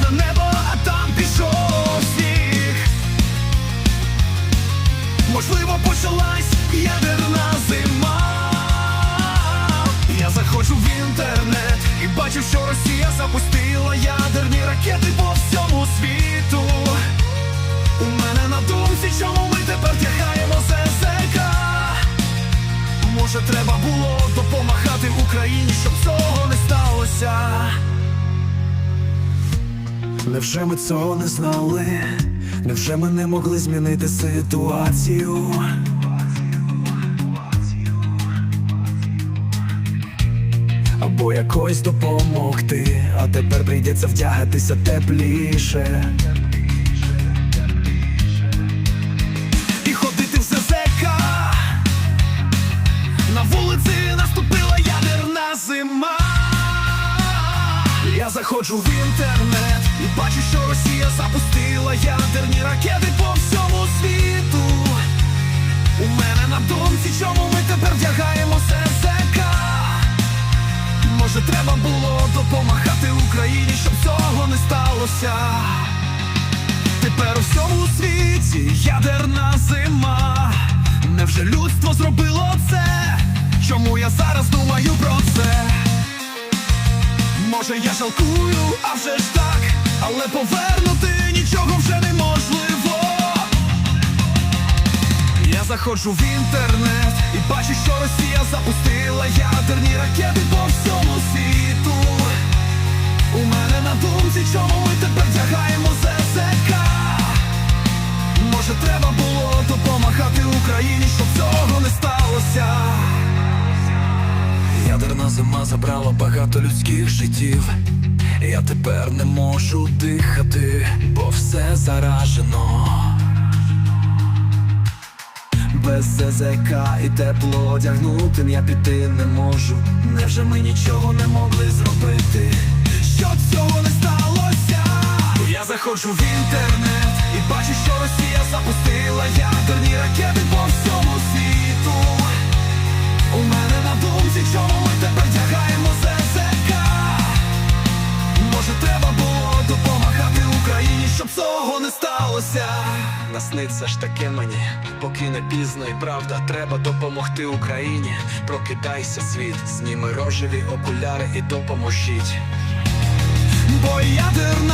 на небо, а там пішов сніг Можливо, почалась ядерна зима. Я заходжу в інтернет і бачу, що Росія запустила ядерні ракети по всьому світу. У мене на думці, чому ми те. Невже ми цього не знали? Невже ми не могли змінити ситуацію? Або якось допомогти, а тепер прийдеться вдягатися тепліше. І ходити в ЗЗК На вулиці наступила ядерна зима. Заходжу в інтернет і бачу, що Росія запустила ядерні ракети по всьому світу. У мене на думці, чому ми тепер вдягаємо ЗЗК. Може, треба було допомагати Україні, щоб цього не сталося. Тепер у всьому світі ядерна зима. Невже людство зробило це? Чому я зараз думаю про це? Може я жалкую, а вже ж так, але повернути нічого вже неможливо. Я заходжу в інтернет і бачу, що Росія запустила ядерні ракети по всьому світу. У мене на думці, чому ми тепер Ядерна забрала багато людських життів. Я тепер не можу дихати, бо все заражено. Без ЗЗК і тепло одягнутим я піти не можу. Невже ми нічого не могли зробити? Щоб цього не сталося? Я заходжу в інтернет і бачу, що Росія Щоб не сталося. Насниться ж таке мені, поки не пізно і правда, треба допомогти Україні. Прокидайся, світ, зніми рожеві окуляри і допоможіть. Бо ядерна